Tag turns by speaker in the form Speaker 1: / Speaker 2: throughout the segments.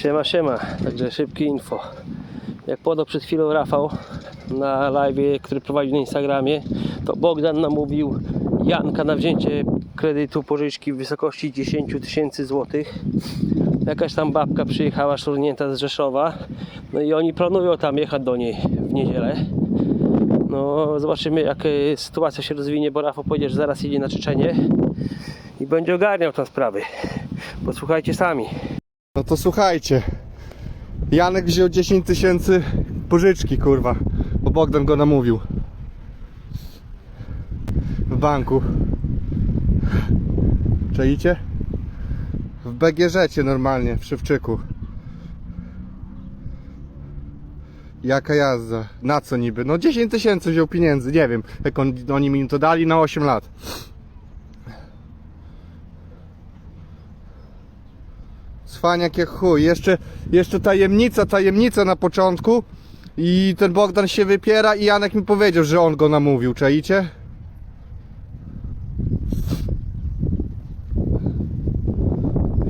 Speaker 1: Siema, siema. Także szybkie info. Jak podał przed chwilą Rafał na live, który prowadził na Instagramie, to Bogdan namówił Janka na wzięcie kredytu pożyczki w wysokości 10 tysięcy złotych. Jakaś tam babka przyjechała szurnięta z Rzeszowa. No i oni planują tam jechać do niej w niedzielę. No zobaczymy jak e, sytuacja się rozwinie, bo Rafał powiedział, że zaraz jedzie na Czeczenię i będzie ogarniał tam sprawy. Posłuchajcie sami.
Speaker 2: No to słuchajcie. Janek wziął 10 tysięcy pożyczki, kurwa. Bo Bogdan go namówił. W banku. Czaicie? W BGŻ normalnie, w Szewczyku. Jaka jazda? Na co niby? No 10 tysięcy wziął pieniędzy, nie wiem. Jak on, oni mi to dali na 8 lat. Cwaniak jak chuj. Jeszcze, jeszcze tajemnica, tajemnica na początku. I ten Bogdan się wypiera i Janek mi powiedział, że on go namówił, czaicie?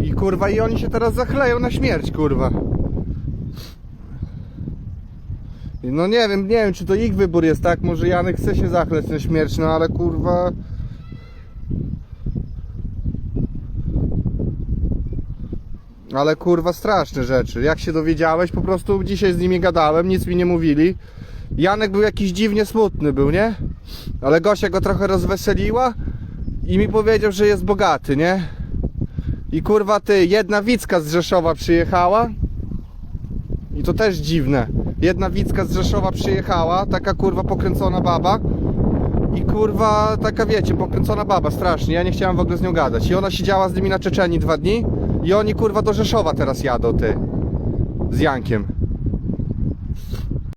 Speaker 2: I kurwa, i oni się teraz zachleją na śmierć, kurwa. No nie wiem, nie wiem czy to ich wybór jest, tak? Może Janek chce się zachleć na śmierć, no ale kurwa... Ale kurwa straszne rzeczy. Jak się dowiedziałeś, po prostu dzisiaj z nimi gadałem, nic mi nie mówili. Janek był jakiś dziwnie smutny był, nie? Ale Gosia go trochę rozweseliła i mi powiedział, że jest bogaty, nie? I kurwa ty, jedna Wicka z Rzeszowa przyjechała i to też dziwne. Jedna Wicka z Rzeszowa przyjechała, taka kurwa pokręcona baba i kurwa taka wiecie, pokręcona baba strasznie, ja nie chciałem w ogóle z nią gadać. I ona siedziała z nimi na Czeczeni dwa dni i oni kurwa do Rzeszowa teraz jadą, ty. Z Jankiem.